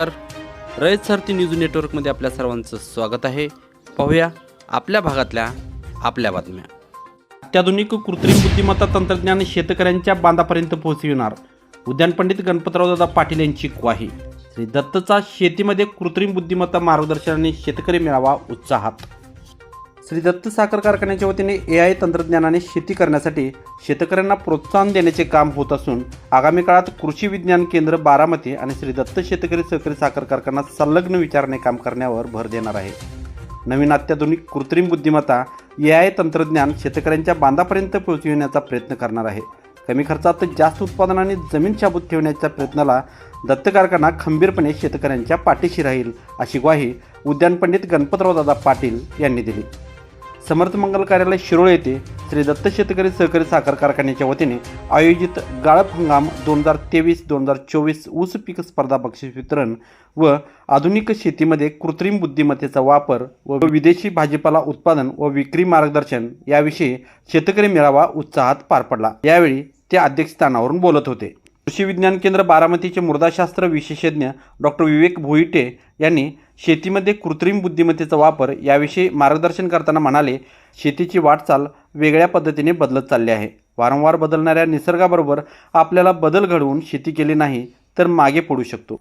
तर रयत सारथी न्यूज नेटवर्कमध्ये आपल्या सर्वांचं स्वागत आहे. पाहूया आपल्या भागातल्या आपल्या बातम्या. अत्याधुनिक कृत्रिम बुद्धिमत्ता तंत्रज्ञान शेतकऱ्यांच्या बांधापर्यंत पोहोचविणार. उद्यान पंडित गणपतरावदादा पाटील यांची ग्वाही. श्री दत्तचा शेतीमध्ये कृत्रिम बुद्धिमत्ता मार्गदर्शनाने शेतकरी मेळावा उत्साहात. श्री दत्त साखर कारखान्याच्या वतीने ए आय तंत्रज्ञानाने शेती करण्यासाठी शेतकऱ्यांना प्रोत्साहन देण्याचे काम होत असून आगामी काळात कृषी विज्ञान केंद्र बारामती आणि श्री दत्त शेतकरी सहकारी साखर कारखाना संलग्न विचारणे काम करण्यावर भर देणार आहे. नवीन अत्याधुनिक कृत्रिम बुद्धिमत्ता ए आय तंत्रज्ञान शेतकऱ्यांच्या बांधापर्यंत पोहोचविण्याचा प्रयत्न करणार आहे. कमी खर्चात जास्त उत्पादनाने जमीन शाबूत ठेवण्याच्या प्रयत्नाला दत्त कारखाना खंबीरपणे शेतकऱ्यांच्या पाठीशी राहील अशी ग्वाही उद्यान पंडित गणपतरावदादा पाटील यांनी दिली. समर्थ मंगल कार्यालय शिरोळ येथे श्री दत्त शेतकरी सहकारी साखर कारखान्याच्या वतीने आयोजित गाळप हंगाम दोन हजार तेवीस दोन हजार चोवीस ऊस पीक स्पर्धा बक्षीस वितरण व आधुनिक शेतीमध्ये कृत्रिम बुद्धिमत्तेचा वापर व विदेशी भाजीपाला उत्पादन व विक्री मार्गदर्शन याविषयी शेतकरी मेळावा उत्साहात पार पडला. यावेळी ते अध्यक्षस्थानावरून बोलत होते. कृषी विज्ञान केंद्र बारामतीचे मृदाशास्त्र विशेषज्ञ डॉक्टर विवेक भोईटे यांनी शेतीमध्ये कृत्रिम बुद्धिमत्तेचा वापर याविषयी मार्गदर्शन करताना म्हणाले शेतीची वाटचाल वेगळ्या पद्धतीने बदलत चालली आहे. वारंवार बदलणाऱ्या निसर्गाबरोबर आपल्याला बदल घडवून शेती केली नाही तर मागे पडू शकतो.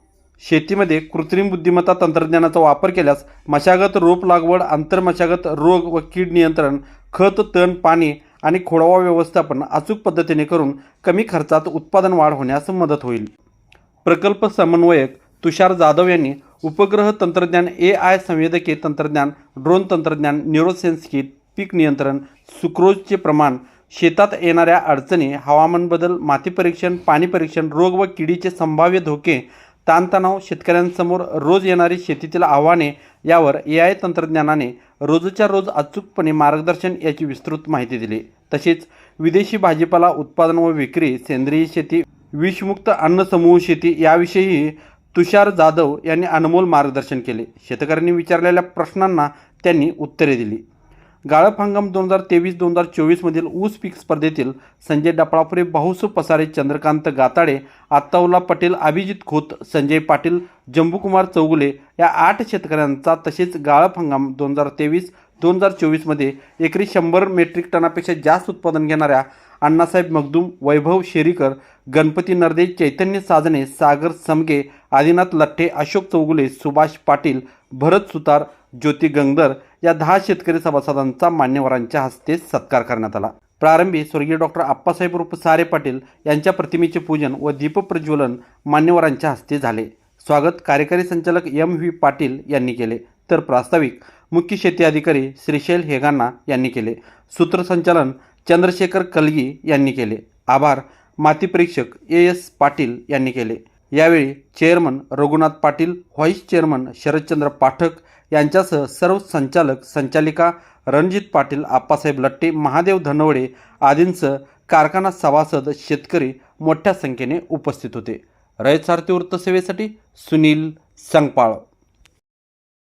शेतीमध्ये कृत्रिम बुद्धिमत्ता तंत्रज्ञानाचा वापर केल्यास मशागत रोप लागवड आंतरमशागत रोग व कीड नियंत्रण खत तण पाणी आणि खोडवा व्यवस्थापन अचूक पद्धतीने करून कमी खर्चात उत्पादन वाढ होण्यास मदत होईल. प्रकल्प समन्वयक तुषार जाधव यांनी उपग्रह तंत्रज्ञान ए आय संवेदकीय तंत्रज्ञान ड्रोन तंत्रज्ञान न्यूरोसेन्स किट पीक नियंत्रण सुक्रोजचे प्रमाण शेतात येणाऱ्या अडचणी हवामान बदल माती परीक्षण पाणी परीक्षण रोग व किडीचे संभाव्य धोके ताणतणाव शेतकऱ्यांसमोर रोज येणारी शेतीतील आव्हाने यावर ए आय तंत्रज्ञानाने रोजच्या रोज अचूकपणे मार्गदर्शन याची विस्तृत माहिती दिली. तसेच विदेशी भाजीपाला उत्पादन व विक्री सेंद्रिय शेती विषमुक्त अन्न समूह शेती याविषयी तुषार जाधव यांनी अनमोल मार्गदर्शन केले. शेतकऱ्यांनी विचारलेल्या प्रश्नांना त्यांनी उत्तरे दिली. गाळप हंगाम दोन हजार तेवीस दोन हजार चोवीसमधील ऊस पीक स्पर्धेतील संजय डपळापुरे भाऊसू पसारे चंद्रकांत गाताडे आत्ताउल्ला पटेल अभिजित खोत संजय पाटील जंबूकुमार चौगुले या आठ शेतकऱ्यांचा तसेच गाळप हंगाम दोन हजार तेवीस दोन हजार चोवीसमध्ये एकरी शंभर मेट्रिक टनापेक्षा जास्त उत्पादन घेणाऱ्या अण्णासाहेब मगदूम वैभव शेरीकर गणपती नरदे चैतन्य साजणे सागर समगे आदिनाथ लठ्ठे अशोक चौगुले सुभाष पाटील भरत सुतार ज्योती गंगदर या दहा शेतकरी सभासदांचा मान्यवरांच्या हस्ते सत्कार करण्यात आला. प्रारंभी स्वर्गीय डॉक्टर आप्पासाहेब रूप सारे पाटील यांच्या प्रतिमेचे पूजन व दीपप्रज्वलन मान्यवरांच्या हस्ते झाले. स्वागत कार्यकारी संचालक एम व्ही पाटील यांनी केले. तर प्रास्ताविक मुख्य शेती अधिकारी श्रीशैल हेगांना यांनी केले. सूत्रसंचालन चंद्रशेखर कलगी यांनी केले. आभार. माती परीक्षक ए एस पाटील यांनी केले. यावेळी chairman Raghunath Patil vice chairman Sharadchandra Pathak यांच्यासह सर्व संचालक संचालिका रणजित पाटील आप्पासाहेब लट्टे महादेव धनवडे आदींसह कारखाना सभासद शेतकरी मोठ्या संख्येने उपस्थित होते. रयत सारथी वृत्तसेवेसाठी सुनील संगपाळ.